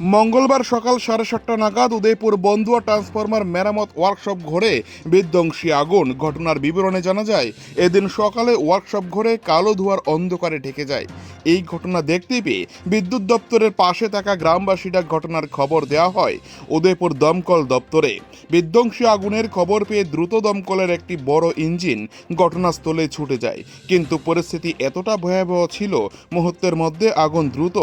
মঙ্গলবার সকাল সাড়ে সাতটা নাগাদ উদয়পুর বন্দুয়া ট্রান্সফরমার মেরামত ওয়ার্কশপ ঘরে বিধ্বংসী আগুন। ঘটনার বিবরণে জানা যায়, এদিন সকালে ওয়ার্কশপ ঘরে কালো ধোঁয়ার অন্ধকারে ঢেকে যায়। এই ঘটনা দেখতে পেয়ে বিদ্যুৎ দপ্তরের পাশে থাকা গ্রামবাসীরা ঘটনার খবর দেওয়া হয় উদয়পুর দমকল দপ্তরে। বিধ্বংসী আগুনের খবর পেয়ে দ্রুত দমকলের একটি বড় ইঞ্জিন ঘটনাস্থলে ছুটে যায়। কিন্তু পরিস্থিতি এতটা ভয়াবহ ছিল, মুহূর্তের মধ্যে আগুন দ্রুত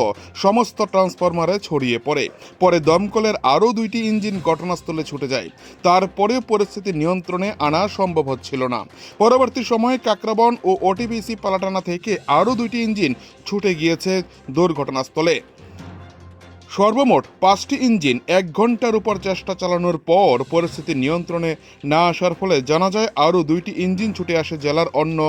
সমস্ত ট্রান্সফরমারে ছড়িয়ে পড়ে। পরে দমকলের আরও দুইটি ইঞ্জিন ঘটনাস্থলে ছুটে যায়। তারপরেও পরিস্থিতি নিয়ন্ত্রণে আনা সম্ভব হচ্ছিল না। পরবর্তী সময়ে কাকরাবন ও ওটিপিসি পালাটানা থেকে আরও দুইটি ইঞ্জিন ছুটে গিয়েছে দুর্ঘটনাস্থলে। সর্বমোট পাঁচটি ইঞ্জিন এক ঘণ্টার উপর চেষ্টা চালানোর পর পরিস্থিতি নিয়ন্ত্রণে না আসার ফলে জানা যায় আরও দুইটি ইঞ্জিন ছুটে আসে জেলার অন্য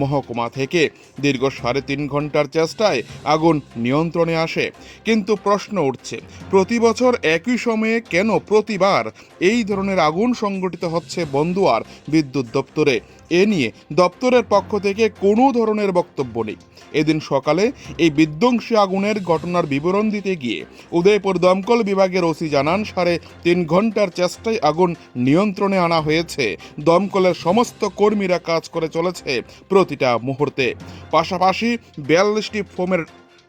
মহকুমা থেকে। দীর্ঘ সাড়ে তিন ঘণ্টার চেষ্টায় আগুন নিয়ন্ত্রণে আসে। কিন্তু প্রশ্ন উঠছে, প্রতি বছর একই সময়ে কেন প্রতিবার এই ধরনের আগুন সংগঠিত হচ্ছে বন্দুয়ার বিদ্যুৎ দপ্তরে? এ নিয়ে দপ্তরের পক্ষ থেকে কোনো ধরনের বক্তব্য নেই। এদিন সকালে এই বিধ্বংসী আগুনের ঘটনার বিবরণ দিতে গিয়ে উদয়পুর দমকল বিভাগের ওসি জানান, সাড়ে তিন ঘণ্টার চেষ্টায় আগুন নিয়ন্ত্রণে আনা হয়েছে। দমকলের সমস্ত কর্মীরা কাজ করে চলেছে প্রতিটা মুহূর্তে। পাশাপাশি বিয়াল্লিশটি ফোমের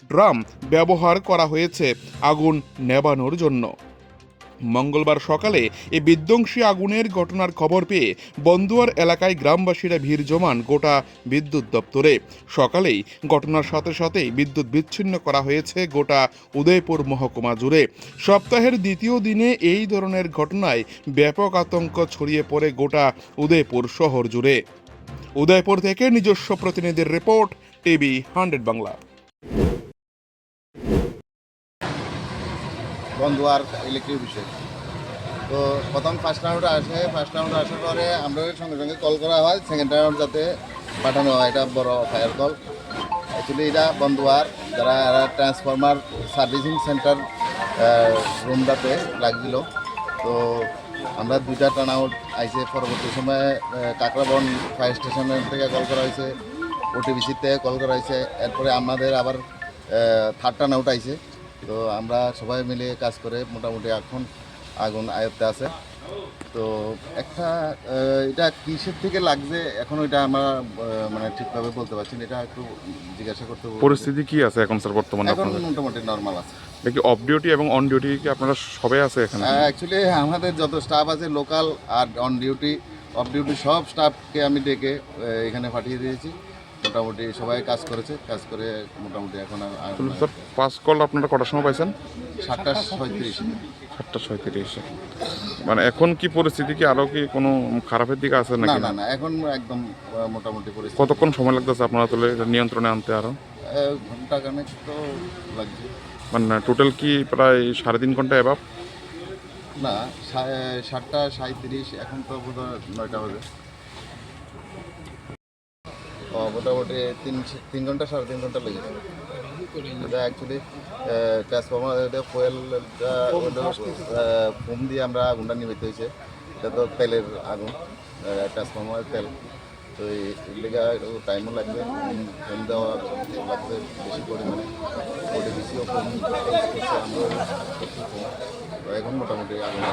ড্রাম ব্যবহার করা হয়েছে আগুন নেবানোর জন্য। মঙ্গলবার সকালে এ বিধ্বংসী আগুনের ঘটনার খবর পেয়ে বন্দুয়ার এলাকায় গ্রামবাসীরা ভিড় জমান গোটা বিদ্যুৎ দপ্তরে। সকালেই ঘটনার সাথে সাথেই বিদ্যুৎ বিচ্ছিন্ন করা হয়েছে গোটা উদয়পুর মহকুমা জুড়ে। সপ্তাহের দ্বিতীয় দিনে এই ধরনের ঘটনায় ব্যাপক আতঙ্ক ছড়িয়ে পড়ে গোটা উদয়পুর শহর জুড়ে। উদয়পুর থেকে নিজস্ব প্রতিনিধির রিপোর্ট, টিভি হান্ড্রেড বাংলা। বন্ধুয়ার ইলেকট্রিক বিষয়। তো প্রথম ফার্স্ট রাউন্ডে আসে ফার্স্ট রাউন্ডে আসার পরে আমরা সঙ্গে সঙ্গে কল করা হয় সেকেন্ড রাউন্ড যাতে পাঠানো হয়, এটা বড় ফায়ার কল অ্যাকচুয়ালি এটা বন্ধুয়ার যারা এরা ট্রান্সফরমার সার্ভিসিং সেন্টার রুমটাতে লাগছিল তো আমরা দুইটা টার্ন আউট আইসে পরবর্তী সময়ে কাকরাবন ফায়ার স্টেশনের থেকে কল করা হয়েছে ওটিবিসির থেকে কল করা হয়েছে। এরপরে আমাদের আবার থার্ড টার্ন আউট আইছে। তো আমরা সবাই মিলে কাজ করে মোটামুটি এখন আগুন আয়ত্তে আছে। তো একটা এটা কিসের থেকে লাগছে? এখন ওইটা আমরা মানে ঠিকভাবে বলতে পারছি না। এটা একটু জিজ্ঞাসা করতে। পরিস্থিতি কি আছে এখন স্যার বর্তমানে এখন মোটামুটি নর্মাল আছে। দেখি অফ ডিউটি এবং অন ডিউটি কি আপনারা সবাই আছে এখানে? অ্যাকচুয়ালি আমাদের যত স্টাফ আছে লোকাল আর অন ডিউটি অফ ডিউটি সব স্টাফকে আমি ডেকে এখানে পাঠিয়ে দিয়েছি। মোটামুটি সবাই কাজ করেছে কাজ করে মোটামুটি এখন তাহলে স্যার পাস কল আপনারা কটার সময় পাইছেন? সাতটা ছয়ত্রিশ। সাতটা ছয়ত্রিশে। মানে এখন কি পরিস্থিতি কি? আরও কি কোনো খারাপের দিকে আছে না নাকি? না না এখন একদম মোটামুটি পরিস্থিতি কতক্ষণ সময় লাগতেছে আপনারা তাহলে এটা নিয়ন্ত্রণে আনতে আরও ঘণ্টা খানেক তো লাগছে। মানে টোটাল কি প্রায় সাড়ে তিন ঘণ্টা এবার না সাতটা সাঁত্রিশ এখন তো বোধ হয় নয়টা হবে ও মোটামুটি তিন তিন ঘণ্টা সাড়ে তিন ঘণ্টা লেগেছে এটা অ্যাকচুয়ালি ট্রান্সফর্মার এটা ফুয়েলটা ফোম দিয়ে আমরা আগুনটা নিমিতে হয়েছে। এটা তো তেলের আগুন ট্রান্সফর্মার তেল। তো এই লেগে একটু টাইমও লাগবে ফোম দেওয়া লাগবে বেশি পরিমাণে। ওটা বেশিও ফোম এখন মোটামুটি আগুন